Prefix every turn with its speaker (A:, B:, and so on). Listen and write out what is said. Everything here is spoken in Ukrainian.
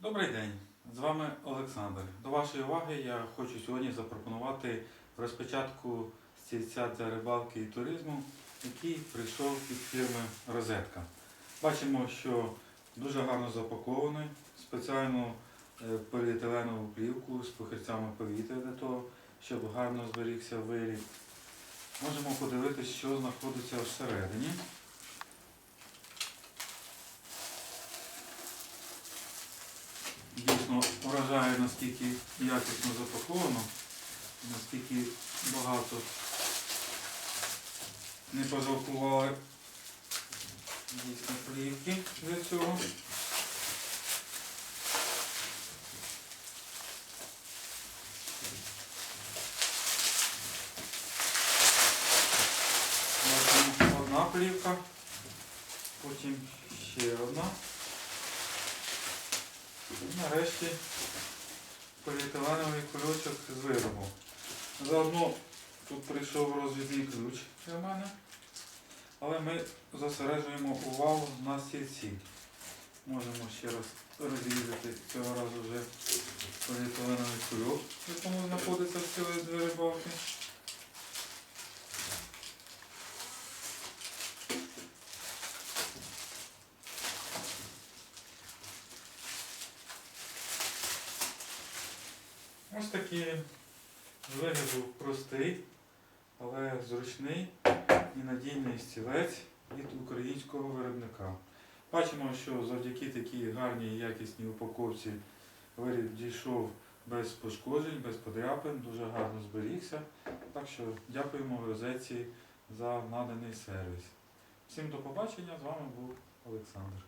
A: Добрий день, з вами Олександр. До вашої уваги я хочу сьогодні запропонувати розпочатку стільця для рибалки і туризму, який прийшов від фірми Розетка. Бачимо, що дуже гарно запакований, спеціальну е, поліетиленову плівку з похирцями повітря для того, щоб гарно зберігся виріб. Можемо подивитися, що знаходиться всередині. Дійсно вражає, наскільки якісно запаковано, наскільки багато не пожалкували дійсно плівки для цього. Одна плівка, потім ще одна. І нарешті поліетиленовий кульочок з виробом. Заодно тут прийшов розвідний ключ для мене, але ми зосереджуємо увагу на стільці. Можемо ще раз розрізати цього разу вже поліетиленовий кульок, в якому знаходиться цілі дві рибалки. Ось такий з вигляду простий, але зручний і надійний стілець від українського виробника. Бачимо, що завдяки такій гарній і якісній упаковці виріб дійшов без пошкоджень, без подряпин, дуже гарно зберігся. Так що дякуємо розетці за наданий сервіс. Всім до побачення, з вами був Олександр.